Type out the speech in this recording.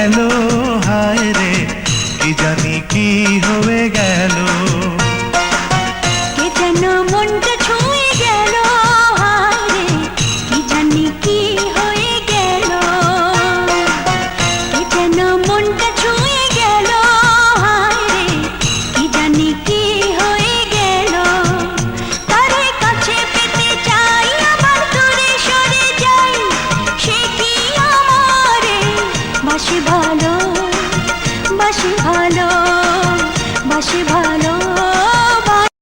গেল হায় রে কি জানি কি হয়ে গেল। কে যেন মনটা